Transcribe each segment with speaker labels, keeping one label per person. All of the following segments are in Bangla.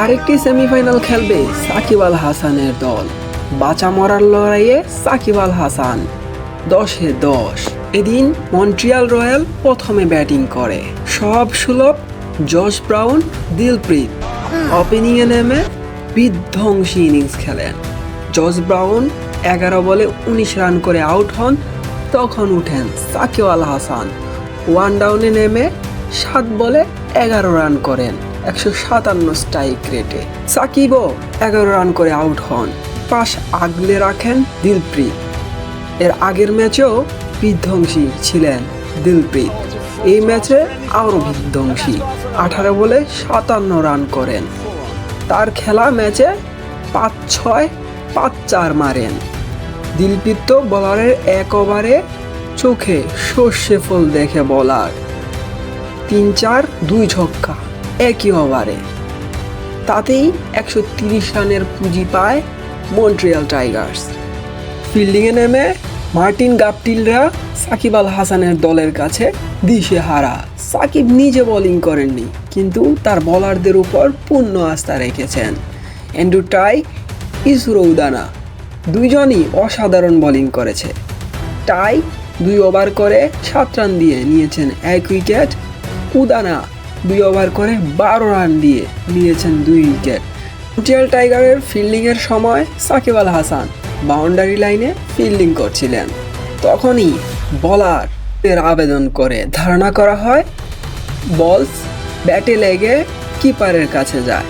Speaker 1: আরেকটি সেমিফাইনাল খেলবে সাকিব আল হাসানের দল। বাঁচা মরার লড়াইয়ে সাকিব আল হাসান দশে দশ। এদিন মন্ট্রিয়াল রয়্যাল প্রথমে ব্যাটিং করে। সব সুলভ জশ ব্রাউন, দিলপ্রিত। ওপেনিংয়ে নেমে বিধ্বংসী ইনিংস খেলেন। জস ব্রাউন এগারো বলে উনিশ রান করে আউট হন, তখন উঠেন সাকিব আল হাসান। ওয়ান ডাউনে নেমে সাত বলে এগারো রান করেন। একশো সাতান্ন স্ট্রাইক রেটে। সাকিবও এগারো রান করে আউট হন। পাশ আগলে রাখেন দিলপ্রিত। এর আগের ম্যাচেও বিধ্বংসী ছিলেন দিলপ্রিত। এই ম্যাচে আরও বিধ্বংসী। আঠারো বলে সাতান্ন রান করেন। তার খেলা ম্যাচে পাঁচ ছয়, পাঁচ চার মারেন। দিলপ্রিত বলারের এক ওভারে চোখে সর্ষে ফুল দেখে বলার। তিন চার, দুই ছক্কা। একই ওভারে। তাতেই একশো তিরিশ রানের পুঁজি পায় মন্ট্রিয়াল টাইগার্স। ফিল্ডিংয়ে নেমে মার্টিন গাপটিলরা সাকিব আল হাসানের দলের কাছে দিশে হারা। সাকিব নিজে বোলিং করেননি, কিন্তু তার বলারদের উপর পূর্ণ আস্থা রেখেছেন। অ্যান্ড্রু টাই, ইসরো উদানা, দুইজনই অসাধারণ বোলিং করেছে। টাই দুই ওভার করে সাত রান দিয়ে নিয়েছেন এক উইকেট। উদানা দুই ওভার করে বারো রান দিয়ে নিয়েছেন দুই উইকেট। মন্ট্রিয়াল টাইগারের ফিল্ডিংয়ের সময় সাকিব আল হাসান বাউন্ডারি লাইনে ফিল্ডিং করছিলেন। তখনই বলার এর আবেদন করে ধারণা করা হয়, বলস ব্যাটে লেগে কিপারের কাছে যায়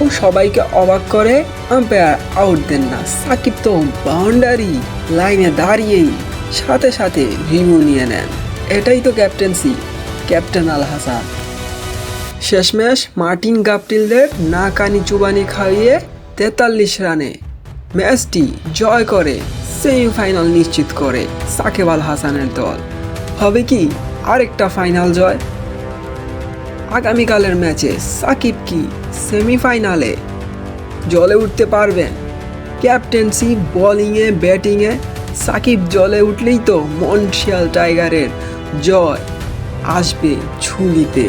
Speaker 1: ও সবাইকে অবাক করে আম্পায়ার আউট দেন না। সাকিব তো বাউন্ডারি লাইনে দাঁড়িয়েই সাথে সাথে রিভিউ নিয়ে নেন। এটাই তো ক্যাপ্টেন্সি, ক্যাপ্টেন আল হাসান। শেষমেশ মার্টিন গাপটিলদের না কানি চুবানি খাইয়ে তেতাল্লিশ রানে ম্যাচটি জয় করে, সেমিফাইনাল নিশ্চিত করে সাকিব আল হাসানের দল। হবে কি আরেকটা ফাইনাল জয়? আগামীকালের ম্যাচে সাকিব কি সেমিফাইনালে জলে উঠতে পারবেন? ক্যাপ্টেন্সি, বোলিংয়ে, ব্যাটিংয়ে সাকিব জলে উঠলেই তো মন্ট্রিয়াল টাইগারের জয় আসবে ঝুলিতে।